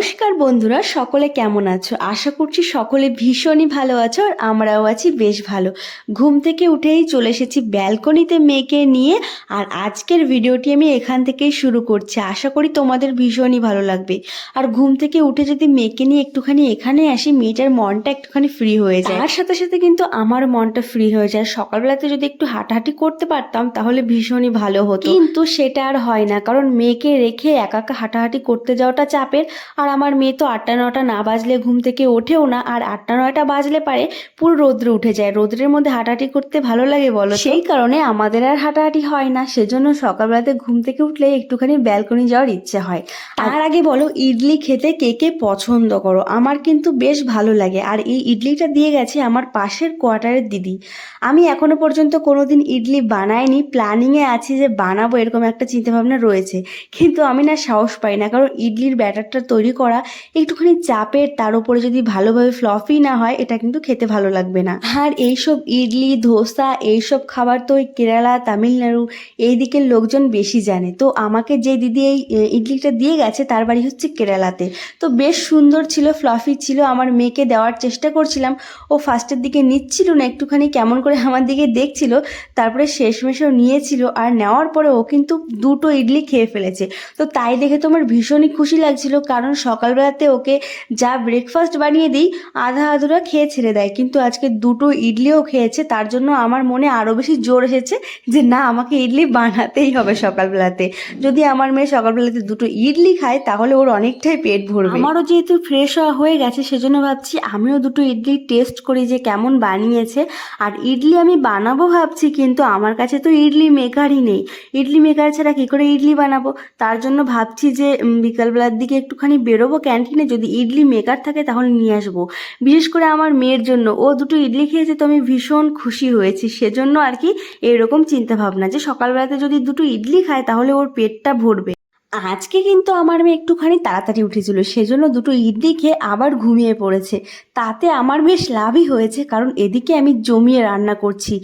নমস্কার বন্ধুরা, সকলে কেমন আছো? আশা করছি সকলে ভীষণই ভালো আছো আর আমরাও আছি বেশ ভালো। ঘুম থেকে উঠেই চলে এসেছি ব্যালকনিতে মেয়েকে নিয়ে আর আজকের ভিডিওটি আমি এখান থেকেই শুরু করছি। আশা করি তোমাদের ভীষণই ভালো লাগবে। আর ঘুম থেকে উঠে যদি মেয়েকে নিয়ে একটুখানি এখানে আসি, মেয়েটার মনটা একটুখানি ফ্রি হয়ে যায়। তার সাথে সাথে কিন্তু আমার মনটা ফ্রি হয়ে যায়। সকালবেলাতে যদি একটু হাঁটাহাঁটি করতে পারতাম, তাহলে ভীষণই ভালো হতো। কিন্তু সেটা আর হয় না। কারণ মেয়েকে রেখে একা একা হাঁটাহাঁটি করতে যাওয়াটা চাপের। আর আমার মেয়ে তো আটটা নটা না বাজলে ঘুম থেকে ওঠেও না আর আটটা নয়টা বাজলে পারে পুরো রোদ্রে উঠে যায়। রোদ্রের মধ্যে হাঁটাহাঁটি করতে ভালো লাগে বলো সেই কারণে আমাদের আর হাঁটাহাঁটি হয় না সেজন্য সকালবেলাতে ঘুম থেকে উঠলে একটুখানি ব্যালকনি যাওয়ার ইচ্ছে হয়। তার আগে বলো ইডলি খেতে কে কে পছন্দ করো? আমার কিন্তু বেশ ভালো লাগে আর এই ইডলিটা দিয়ে গেছে আমার পাশের কোয়ার্টারের দিদি। আমি এখনও পর্যন্ত কোনোদিন ইডলি বানাইনি প্ল্যানিংয়ে আছি যে বানাবো এরকম একটা চিন্তাভাবনা রয়েছে। কিন্তু আমি না সাহস পাই না কারণ ইডলির ব্যাটারটা তৈরি করা, একটুখানি চাপের, তার উপরে যদি ভালোভাবে ফ্লফি না হয়, এটা কিন্তু খেতে ভালো লাগবে না। আর এইসব ইডলি, ধোসা, এইসব খাবার তো ওই কেরালা, তামিলনাড়ু, এই দিকের লোকজন বেশি জানে। তো আমাকে যে দিদি এই ইডলিটা দিয়ে গেছে, তার বাড়ি হচ্ছে কেরালাতে। তো বেশ সুন্দর ছিল ফ্লফি ছিল, আমার মেয়েকে দেওয়ার চেষ্টা করছিলাম। ও ফার্স্টের দিকে নিচ্ছিল না, একটুখানি কেমন করে আমার দিকে দেখছিল, তারপরে শেষমেশেও নিয়েছিল, আর নেওয়ার পরে ও কিন্তু দুটো ইডলি খেয়ে ফেলেছে। তো তাই দেখে তো আমার ভীষণই খুশি লাগছিল, কারণ সকালবেলাতে ওকে যা ব্রেকফাস্ট বানিয়ে দিই, আধা আধুরা খেয়ে ছেড়ে দেয়। কিন্তু আজকে দুটো ইডলিও খেয়েছে, তার জন্য আমার মনে আরও বেশি জোর এসেছে যে, না, আমাকে ইডলি বানাতেই হবে সকালবেলাতে। যদি আমার মেয়ে সকালবেলাতে দুটো ইডলি খায়, তাহলে ওর অনেকটাই পেট ভরবে। আমারও যেহেতু ফ্রেশ হয়ে গেছে, সেজন্য ভাবছি আমিও দুটো ইডলি টেস্ট করি যে, কেমন বানিয়েছে। আর ইডলি আমি বানাবো ভাবছি, কিন্তু আমার কাছে তো ইডলি মেকারই নেই। ইডলি মেকার ছাড়া কী করে ইডলি বানাবো? তার জন্য ভাবছি যে বিকালবেলার দিকে একটুখানি বেরোবো ক্যান্টিনে যদি ইডলি মেকার থাকে তাহলে নিয়ে আসব। বিশেষ করে আমার মেয়ের জন্য, ও দুটো ইডলি খেয়েছে তো আমি ভীষণ খুশি হয়েছি। সেজন্য আর কি এরকম চিন্তা ভাবনা যে সকালবেলাতে যদি দুটো ইডলি খায় তাহলে ওর পেটটা ভরবে। আজকে কিন্তু আমার মেয়ে একটুখানি তাড়াতাড়ি উঠেছিল, সেজন্য দুটো ইডলি খেয়ে আবার ঘুমিয়ে পড়েছে। তাতে আমার বেশ লাভই হয়েছে, কারণ এদিকে আমি জমিয়ে রান্না করছি।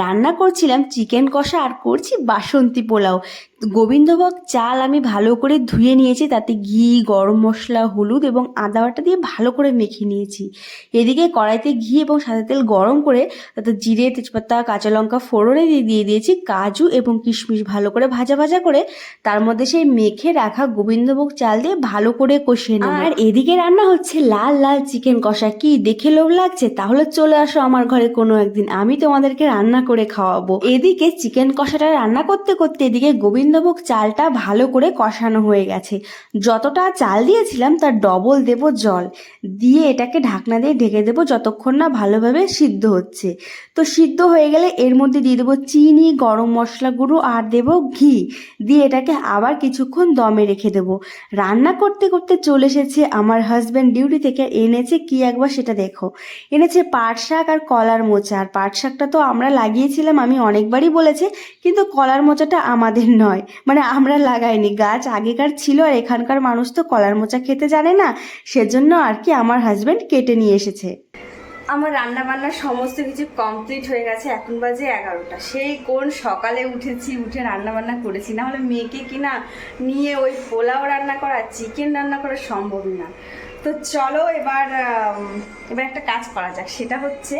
রান্না করছিলাম চিকেন কষা আর করছি বাসন্তী পোলাও। গোবিন্দভোগ চাল আমি ভালো করে ধুয়ে নিয়েছি, তাতে ঘি, গরম মশলা, হলুদ এবং আদা বাটা দিয়ে ভালো করে মেখে নিয়েছি। এদিকে কড়াইতে ঘি এবং সাদা তেল গরম করে তাতে জিরে, তেজপাতা, কাঁচা লঙ্কা ফোড়নে দিয়ে দিয়ে দিয়েছি, কাজু এবং কিশমিশ ভালো করে ভাজা ভাজা করে তার মধ্যে সেই মেখে রাখা গোবিন্দভোগ চাল দিয়ে ভালো করে কষিয়ে নেব। আর এদিকে রান্না হচ্ছে লাল লাল চিকেন কষা। কি দেখে লোভ লাগছে? তাহলে চলে আসো আমার ঘরে কোনো একদিন। আমি তোমাদেরকে রান্না করে খাওয়াবো। এদিকে চিকেন কষাটা রান্না করতে করতে এদিকে গোবিন্দভোগ চালটা ভালো করে কষানো হয়ে গেছে। যতটা চাল দিয়েছিলাম তার ডবল দেব জল। দিয়ে এটাকে ঢাকনা দিয়ে ঢেকে দেবো যতক্ষণ না ভালোভাবে সিদ্ধ হচ্ছে। তো সিদ্ধ হয়ে গেলে এর মধ্যে দিয়ে দেবো চিনি, গরম মশলা গুঁড়ো আর দেবো ঘি। দিয়ে এটাকে আবার কিছুক্ষণ দমে রেখে দেবো। রান্না করতে করতে চলে এসেছে আমার হাজব্যান্ড ডিউটি থেকে। এনেছে কি একবার সেটা দেখো। এনেছে পাট শাক আর কলার মোচা। আর পাট শাকটা তো আমরা লাগিয়েছিলাম, আমি অনেকবারই বলেছি, কিন্তু কলার মোচাটা আমাদের নয়। মানে আমরা লাগাইনি। গাছ আগেকার ছিল, আর এখানকার মানুষ তো কলার মোচা খেতে জানে না। সেজন্য আর কি আমার হাজব্যান্ড কেটে নিয়ে এসেছে। আমার রান্না বান্না সমস্ত কিছু কমপ্লিট হয়ে গেছে, এখন বাজে এগারোটা। সেই কোন সকালে উঠেছি, উঠে রান্না বান্না করেছি, না হলে মেয়েকে কিনা নিয়ে ওই পোলাও রান্না করা চিকেন রান্না করা সম্ভবই না। তো চলো এবার এবার একটা কাজ করা যাক। সেটা হচ্ছে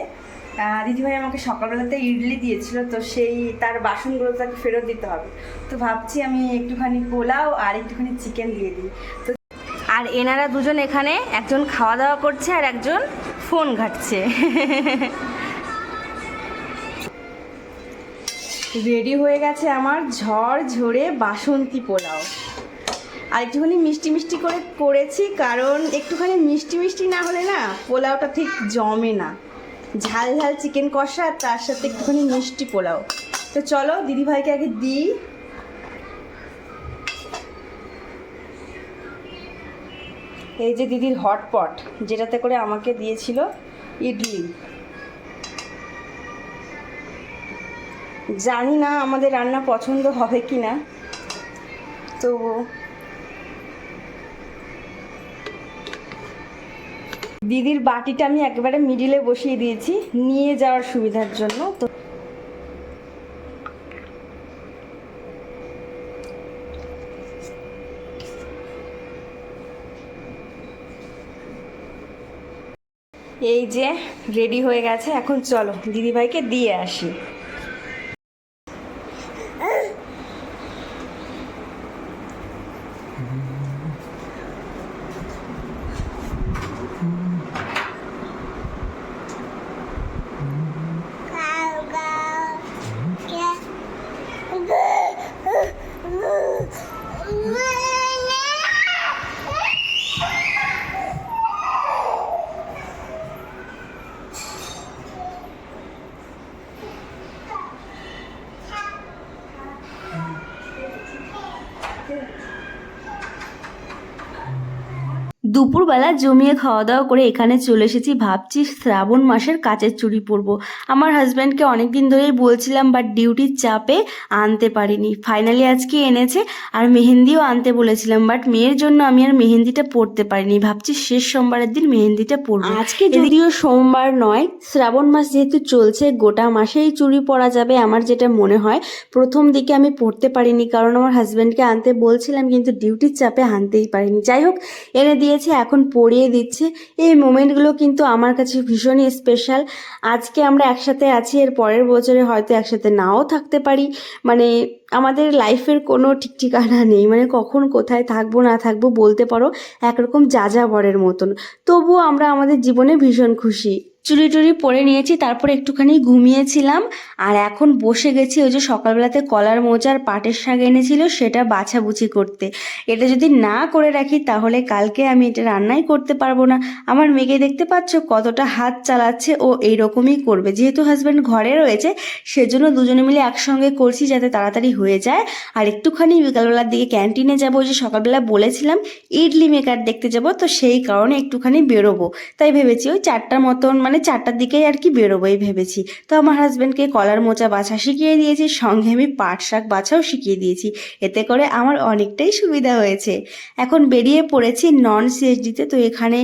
দিদিভাই আমাকে সকালবেলাতে ইডলি দিয়েছিল তো সেই তার বাসনগুলো তাকে ফেরত দিতে হবে। তো ভাবছি আমি একটুখানি পোলাও আর একটুখানি চিকেন দিয়ে দিই। তো আর এনারা দুজন এখানে একজন খাওয়া দাওয়া করছে আর একজন ফোন ঘাটছে। রেডি হয়ে গেছে আমার ঝড় ঝরে বাসন্তী পোলাও। আর একটুখানি মিষ্টি মিষ্টি করে করেছি কারণ একটুখানি মিষ্টি মিষ্টি না হলে না পোলাওটা ঠিক জমে না। ঝাল ঝাল চিকেন কষা আর তার সাথে একটুখানি মিষ্টি পোলাও। তো চলো, দিদিভাইকে আগে দিই। এই যে দিদির হটপট যেটাতে করে আমাকে দিয়েছিল ইডলি। জানি না আমাদের রান্না পছন্দ হবে কি না তো দিদির বাটিটা আমি একেবারে মিডিলে বসিয়ে দিয়েছি, নিয়ে যাওয়ার সুবিধার জন্য। তো এই যে রেডি হয়ে গেছে, এখন চলো দিদিভাইকে দিয়ে আসি। দুপুরবেলা জমিয়ে খাওয়া দাওয়া করে এখানে চলে এসেছি। ভাবছি শ্রাবণ মাসের কাচের চুড়ি পরবো। আমার হাজব্যান্ডকে অনেক দিন ধরেই বলছিলাম বাট ডিউটির চাপে আনতে পারিনি। ফাইনালি আজকে এনেছে আর মেহেন্দিও আনতে বলেছিলাম বাট মেয়ের জন্য আমি আর মেহেন্দিটা পরতে পারিনি। ভাবছি শেষ সোমবারের দিন মেহেন্দিটা পরবো। আজকে যদিও সোমবার নয় শ্রাবণ মাস যেহেতু চলছে গোটা মাসেই চুড়ি পরা যাবে আমার যেটা মনে হয়। প্রথম দিকে আমি পড়তে পারিনি কারণ আমার হাজব্যান্ডকে আনতে বলছিলাম কিন্তু ডিউটির চাপে আনতেই পারিনি। যাই হোক এনে দিয়েছে এখন পড়িয়ে দিচ্ছে। এই মোমেন্টগুলো কিন্তু আমার কাছে ভীষণই স্পেশাল আজকে আমরা একসাথে আছি, এর পরের বছরে হয়তো একসাথে নাও থাকতে পারি। মানে আমাদের লাইফের কোনো ঠিক ঠিকানা নেই। মানে কখন কোথায় থাকব, না থাকব বলতে পারো, একরকম যা যা বরের মতন। তবুও আমরা আমাদের জীবনে ভীষণ খুশি। চুরি টুরি পরে নিয়েছি, তারপর একটুখানি ঘুমিয়েছিলাম। আর এখন বসে গেছি, ওই যে সকালবেলাতে কলার মোচার পাটের শাক এনেছিল, সেটা বাছাবুচি করতে। এটা যদি না করে রাখি, তাহলে কালকে আমি এটা রান্নাই করতে পারব না। আমার মেয়েকে দেখতে পাচ্ছ, কতটা হাত চালাচ্ছে, ও এইরকমই করবে। যেহেতু হাজব্যান্ড ঘরে রয়েছে, সেজন্য দুজনে মিলে একসঙ্গে করছি যাতে তাড়াতাড়ি হয়ে যায়। আর একটুখানি বিকালবেলার দিকে ক্যান্টিনে যাব, ওই যে সকালবেলা বলেছিলাম, ইডলি মেকার দেখতে যাব, তো সেই কারণে একটুখানি বেরোবো। তাই ভেবেছি ওই চারটার মতন মানে চারটার দিকেই আর কি বেরোবোই ভেবেছি। তো আমার হাজব্যান্ডকে কলার মোচা বাছা শিখিয়ে দিয়েছি, সঙ্গে আমি পাট শাক বাছাও শিখিয়ে দিয়েছি। এতে করে আমার অনেকটাই সুবিধা হয়েছে। এখন বেরিয়ে পড়েছি নন সিএসডিতে তো। এখানে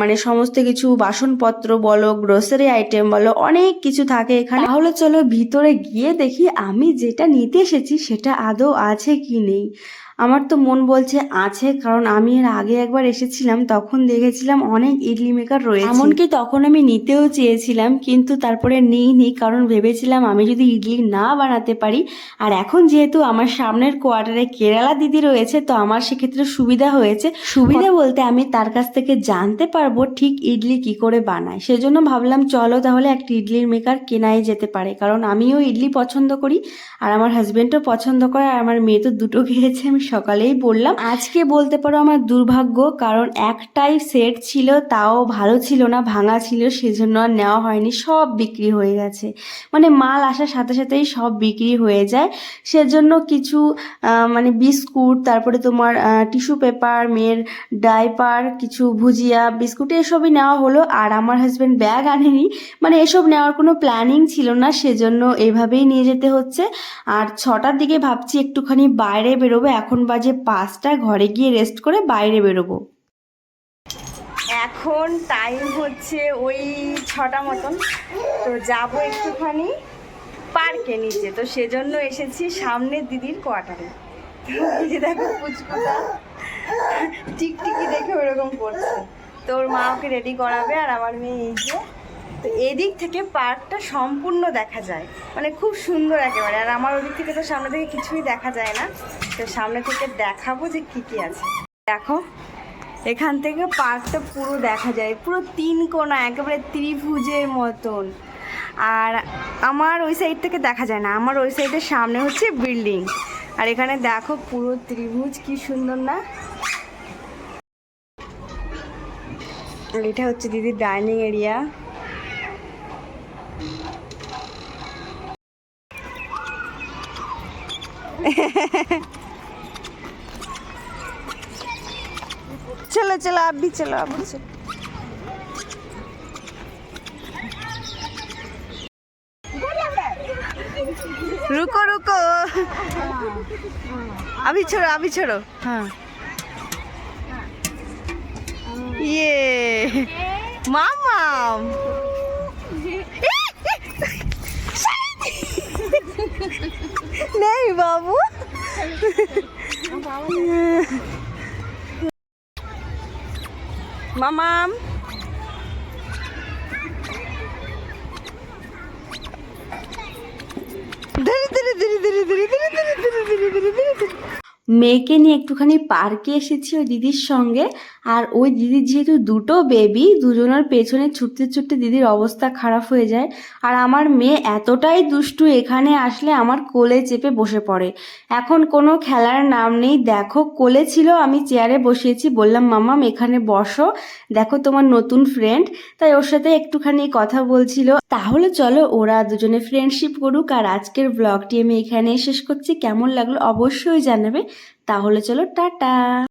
মানে সমস্ত কিছু, বাসনপত্র বলো গ্রোসারি আইটেম বলো, অনেক কিছু থাকে এখানে। তাহলে চলো ভিতরে গিয়ে দেখি আমি যেটা নিতে এসেছি সেটা আদৌ আছে কি নেই। আমার তো মন বলছে আছে, কারণ আমি এর আগে একবার এসেছিলাম, তখন দেখেছিলাম অনেক ইডলি মেকার রয়েছে। এমনকি তখন আমি নিতেও চেয়েছিলাম, কিন্তু তারপরে নিইনি কারণ ভেবেছিলাম আমি যদি ইডলি না বানাতে পারি, আর এখন যেহেতু আমার সামনের কোয়ার্টারে কেরালা দিদি রয়েছে, তো আমার সেক্ষেত্রে সুবিধা হয়েছে। সুবিধা বলতে আমি তার কাছ থেকে জানতে পারব ঠিক ইডলি কি করে বানায়। সেজন্য ভাবলাম, চলো তাহলে একটা ইডলির মেকার কেনাই যেতে পারে, কারণ আমিও ইডলি পছন্দ করি, আর আমার হাজব্যান্ডও পছন্দ করে, আর আমার মেয়ে তো দুটো খেয়েছে, আমি সকালেই বললাম, আজকে বলতে পারো আমার দুর্ভাগ্য, কারণ একটাই সেট ছিল, তাও ভালো ছিল না, ভাঙা ছিল, সেজন্য আর নেওয়া হয়নি, সব বিক্রি হয়ে গেছে। মানে মাল আসার সাথে সাথেই সব বিক্রি হয়ে যায়। সেজন্য কিছু মানে বিস্কুট, তারপরে তোমার টিস্যু পেপার মেয়ের ডাইপার কিছু ভুজিয়া, বিস্কুট, এসবই নেওয়া হলো। আর আমার হাজব্যান্ড ব্যাগ আনেনি। মানে এসব নেওয়ার কোনো প্ল্যানিং ছিল না, সেজন্য এভাবেই নিয়ে যেতে হচ্ছে। আর ছটার দিকে ভাবছি একটুখানি বাইরে বেরোবো, এখন বাজে পাঁচটা, ঘরে গিয়ে রেস্ট করে বাইরে বেরোবো। এখন টাইম হচ্ছে ওই ছটা মতন। তো যাব একটুখানি পার্কে নিচে। তো সেজন্য এসেছি সামনের দিদির কোয়ার্টারে যে দেখো পুচকুটা। টিকটিকি দেখে ওরকম করছে। তো ওর মা ওকে রেডি করাবে আর আমার মেয়ে এই যে তো এদিক থেকে পার্কটা সম্পূর্ণ দেখা যায়। মানে খুব সুন্দর একেবারে। আর আমার ওদিক থেকে তো সামনে থেকে কিছুই দেখা যায় না। তো সামনে থেকে দেখাবো যে কি কি আছে। দেখো, এখান থেকে পার্কটা পুরো দেখা যায়। পুরো তিন কোণা একেবারে ত্রিভুজের মতন। আর আমার ওই সাইড থেকে দেখা যায় না। আমার ওই সাইডের সামনে হচ্ছে বিল্ডিং। আর এখানে দেখো পুরো ত্রিভুজ, কি সুন্দর না? এটা হচ্ছে দিদির ডাইনিং এরিয়া। चलो चलो आप भी चलो आप भी चलो रुको रुको अभी छोड़ो अभी छोड़ो हाँ ये ne babu? Mamam. Dırı dırı dırı dırı dırı dırı dırı dırı dırı dırı dırı মেয়েকে নিয়ে একটুখানি পার্কে এসেছি ওই দিদির সঙ্গে। আর ওই দিদির যেহেতু দুটো বেবি দুজনের পেছনে ছুটতে ছুটতে দিদির অবস্থা খারাপ হয়ে যায়। আর আমার মেয়ে এতটাই দুষ্টু, এখানে আসলে আমার কোলে চেপে বসে পড়ে। এখন কোনো খেলার নাম নেই। দেখো, কোলে ছিল, আমি চেয়ারে বসিয়েছি। বললাম মামাম এখানে বসো। দেখো তোমার নতুন ফ্রেন্ড তাই ওর সাথে একটুখানি কথা বলছিল। তাহলে চলো, ওরা দুজনে ফ্রেন্ডশিপ করুক। আর আজকের ব্লগটি আমি এখানে শেষ করছি। কেমন লাগল অবশ্যই জানাবে। তাহলে চলো টাটা।